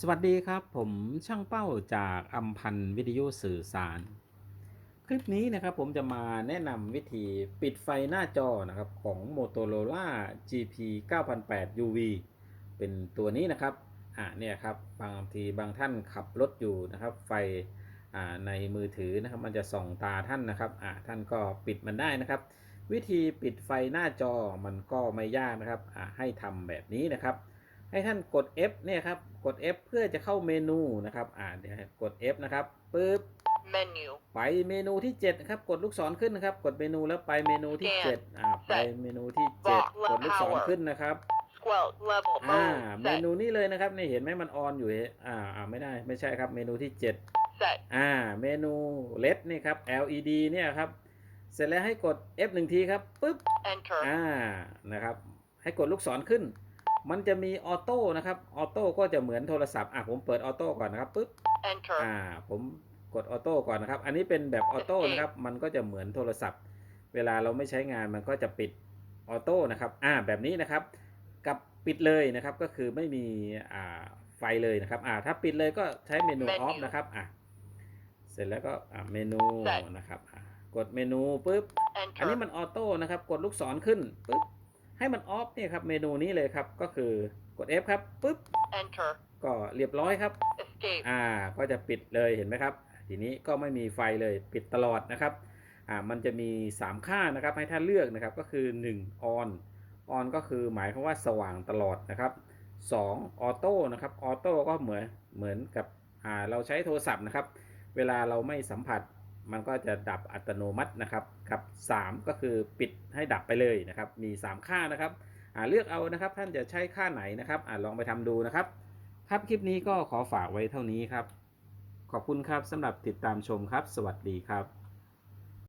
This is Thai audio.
สวัสดีครับ ผมช่างเป้าจากอัมพันวิทยุสื่อสาร คลิปนี้นะครับผมจะมาแนะนำวิธีปิดไฟหน้าจอนะครับของ Motorola GP 9008 UV เป็นตัวนี้นะครับอ่าเนี่ยครับบางทีบางท่านขับรถอยู่นะครับ ไฟอ่าในมือถือนะครับ มันจะส่องตาท่านนะครับอ่าท่านก็ปิดมันได้นะครับ วิธีปิดไฟหน้าจอมันก็ไม่ยากนะครับอ่าให้ทำแบบนี้นะครับ ให้ท่านกด F เนี่ยครับ กด F เพื่อจะเข้าเมนูนะครับ อ่าเดี๋ยวให้กด F นะครับปึ๊บ menu ไปเมนูที่7นะครับ กดลูกศรขึ้นนะครับ กดเมนูแล้วไปเมนูที่ Scan 7อ่า ไปเมนูที่ Block 7กดลูกศร Power ขึ้นนะครับ squelch level อ่า mode เม set นูนี้เลยนะครับนี่เห็นไหมมันออนอยู่เห็นอ่าอ่าไม่ได้ ไม่ใช่ครับ เมนูที่7 set อ่า เมนู LED นี่ครับ LED เนี่ยครับ เสร็จแล้วให้กด F หนึ่งทีครับ ปึ๊บ enter อ่า นะครับ ให้กดลูกศรขึ้น มันจะมีออโต้นะครับ ออโต้ก็จะเหมือนโทรศัพท์ อะผมเปิดออโต้ก่อนนะครับปึ๊บ enter อ่า ผมกดออโต้ก่อนนะครับ อันนี้เป็นแบบออโต้นะครับ มันก็จะเหมือนโทรศัพท์ เวลาเราไม่ใช้งานมันก็จะปิดออโต้นะครับ อ่า แบบนี้นะครับ กับปิดเลยนะครับ ก็คือไม่มีอ่าไฟเลยนะครับ อ่า ถ้าปิดเลยก็ใช้เมนูอ Menu อฟนะครับ อะ เสร็จแล้วก็อ่าเมนู Set นะครับ อ่ากดเมนูปุ๊บ อันนี้ enter มันออโต้นะครับ กดลูกศรขึ้นปุ๊บ ให้มันออฟเนี่ยครับเมนูนี้เลยครับก็คือกด F ครับปุ๊บ enter ก็เรียบร้อยครับ escape อ่าก็จะปิดเลยเห็นไหมครับ ทีนี้ก็ไม่มีไฟเลยปิดตลอดนะครับอ่ามันจะมี 3 ค่านะครับให้ท่านเลือกนะครับก็คือ1 on on ก็คือหมายความว่าสว่างตลอดนะครับ2 auto นะครับ auto ก็เหมือนเหมือนกับอ่าเราใช้โทรศัพท์นะครับ เวลาเราไม่สัมผัส มันก็จะดับอัตโนมัตินะครับกับ 3 ก็คือปิดให้ดับไปเลยนะครับ มี 3 ค่านะครับอ่าเลือกเอานะครับ ท่านจะใช้ค่าไหนนะครับอลองไปทำดูนะครับ ครับคลิปนี้ก็ขอฝากไว้เท่านี้ครับ ขอบคุณครับสำหรับติดตามชมครับ สวัสดีครับ